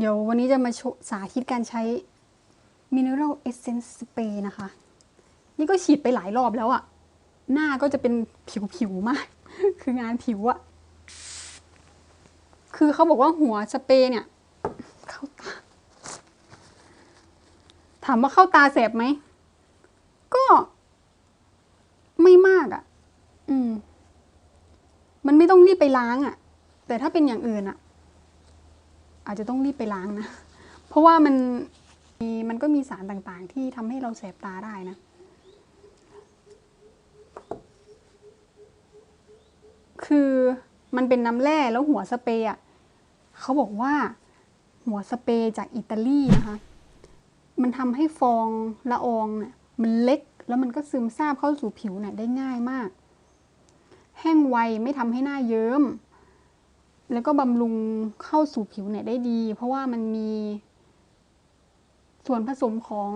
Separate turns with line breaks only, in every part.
เดี๋ยววันนี้จะมาสาธิตการใช้ Mineral Essence Spray นะคะ นี่ก็ฉีดไปหลายรอบแล้วอะหน้าก็จะเป็นผิวๆมาก คืองานผิวอะคือเขาบอกว่าหัวสเปรย์เนี่ย เข้าตา ถามว่าเข้าตาแสบไหม ก็ไม่มากอะอืม มันไม่ต้องรีบไปล้างอะแต่ถ้าเป็นอย่างอื่นอะ อาจจะต้องรีบไปล้างนะ เพราะว่ามันมีมันก็มีสารต่างๆ ที่ทำให้เราแสบตาได้นะ คือมันเป็นน้ำแร่แล้วหัวสเปรย์อะเขาบอกว่าหัวสเปรย์จากอิตาลีนะคะ มันทำให้ฟองละอองเนี่ยมันเล็กแล้วมันก็ซึมซาบเข้าสู่ผิวเนี่ยได้ง่ายมาก แห้งไวไม่ทำให้หน้าเยิ้ม แล้วก็บำรุงเข้าสู่ผิวเนี่ยได้ดี เพราะว่ามันมี ส่วนผสมของ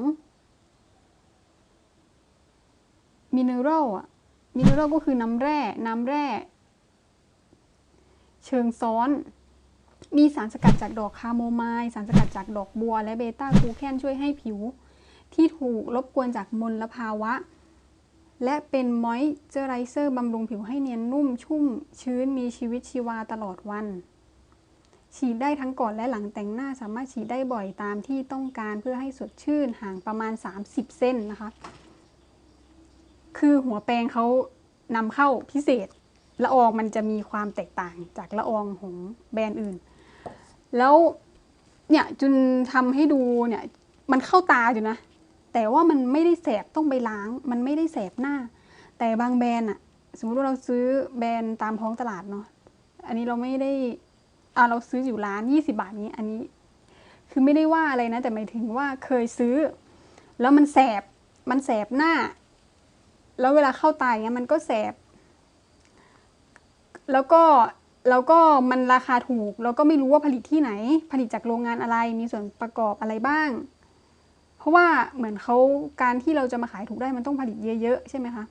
มินเนอรัลอะมินเนอรัลก็คือน้ำแร่ น้ำแร่ เชิงซ้อน มีสารสกัดจากดอกคาโมไมล์สารสกัดจากดอกบัว และเบต้ากูแคนช่วยให้ผิว ที่ถูกรบกวนจากมลภาวะ และเป็นมอยเจอไรเซอร์บำรุงผิวให้เนียนนุ่มชุ่มชื้นมีชีวิตชีวาตลอดวัน ฉีดได้ทั้งก่อนและหลังแต่งหน้าสามารถฉีดได้บ่อยตามที่ต้องการเพื่อให้สดชื่นห่างประมาณ 30 เส้นนะคะ คือหัวแปรงเขานำเข้าพิเศษละอองมันจะมีความแตกต่างจากละอองของแบรนด์อื่น แล้วเนี่ยจุนทำให้ดูเนี่ยมันเข้าตาอยู่นะ แต่ว่ามันไม่ได้แสบต้องไปล้าง มันไม่ได้แสบหน้า แต่บางแบรนด์อะสมมติว่าเราซื้อแบรนด์ตามท้องตลาดเนาะอันนี้เราไม่ได้อ่าเราซื้ออยู่ร้านยี่สิบาทนี้อันนี้ คือไม่ได้ว่าอะไรนะ แต่หมายถึงว่าเคยซื้อ แล้วมันแสบมันแสบหน้า แล้วเวลาเข้าตาอย่างเงี้ยมันก็แสบ แล้วก็แล้วก็มันราคาถูก แล้วก็ไม่รู้ว่าผลิตที่ไหน ผลิตจากโรงงานอะไรมีส่วนประกอบอะไรบ้าง เพราะว่าเหมือนเขาการที่เราจะมาขายถูกได้มันต้องผลิตเยอะๆใช่ไหมคะ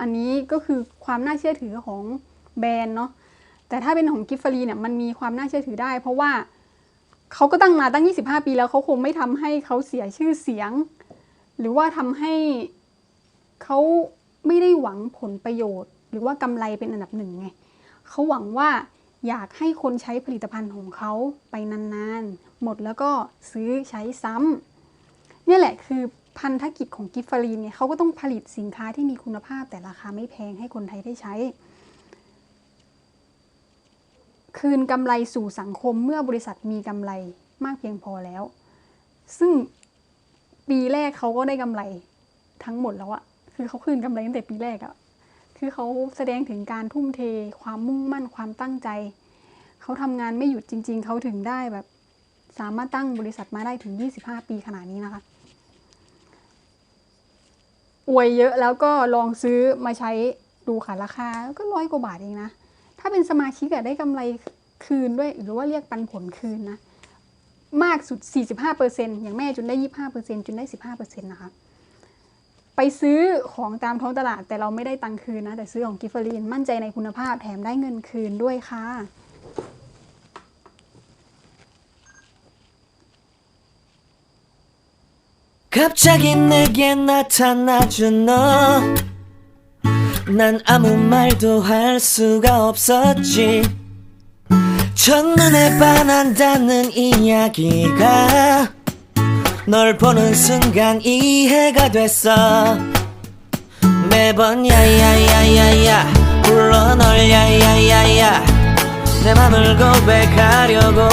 อันนี้ก็คือความน่าเชื่อถือของแบรนด์เนาะ แต่ถ้าเป็นของกิฟฟารีเนี่ยมันมีความน่าเชื่อถือได้ เพราะว่าเขาก็ตั้งมาตั้ง 25 ปีแล้วเขาคงไม่ทำให้เขาเสียชื่อเสียง หรือว่าทำให้เขาไม่ได้หวังผลประโยชน์ หรือว่ากำไรเป็นอันดับหนึ่งไงเขาหวังว่า อยากให้คนใช้ผลิตภัณฑ์ของเขาไปนานๆ หมดแล้วก็ซื้อใช้ซ้ำเนี่ยแหละคือพันธกิจของกิฟฟารีนเนี่ยเขาก็ต้องผลิตสินค้าที่มีคุณภาพแต่ราคาไม่แพงให้คนไทยได้ใช้ คืนกำไรสู่สังคมเมื่อบริษัทมีกำไรมากเพียงพอแล้ว ซึ่งปีแรกเขาก็ได้กำไรทั้งหมดแล้วอะคือเขาคืนกำไรตั้งแต่ปีแรกอะ คือเขาแสดงถึงการทุ่มเท ความมุ่งมั่นความตั้งใจ เขาทำงานไม่หยุดจริง ๆ เขาถึงได้แบบ สามารถตั้งบริษัทมาได้ถึง 25 ปีขนาดนี้นะคะ อวยเยอะแล้วก็ลองซื้อมาใช้ดูค่ะราคาก็ร้อยกว่าบาทเองนะ ถ้าเป็นสมาชิกอะได้กำไรคืนด้วย หรือว่าเรียกปันผลคืนนะ มากสุด 45%อย่างแม่จนได้ 25%จนได้ 15%นะคะ ไปซื้อของตามท้องตลาดแต่เราไม่ได้ตังค์คืนนะ แต่ซื้อของกิฟเฟอรีน มั่นใจในคุณภาพแถมได้เงินคืนด้วยค่ะ
갑자기 내게 나타나준 너. 난 아무 말도 할 수가 없었지. 첫눈에 반한다는 이야기가 널 보는 순간 이해가 됐어. 매번 야야야야야 불러 널 야야야야 내 맘을 고백하려고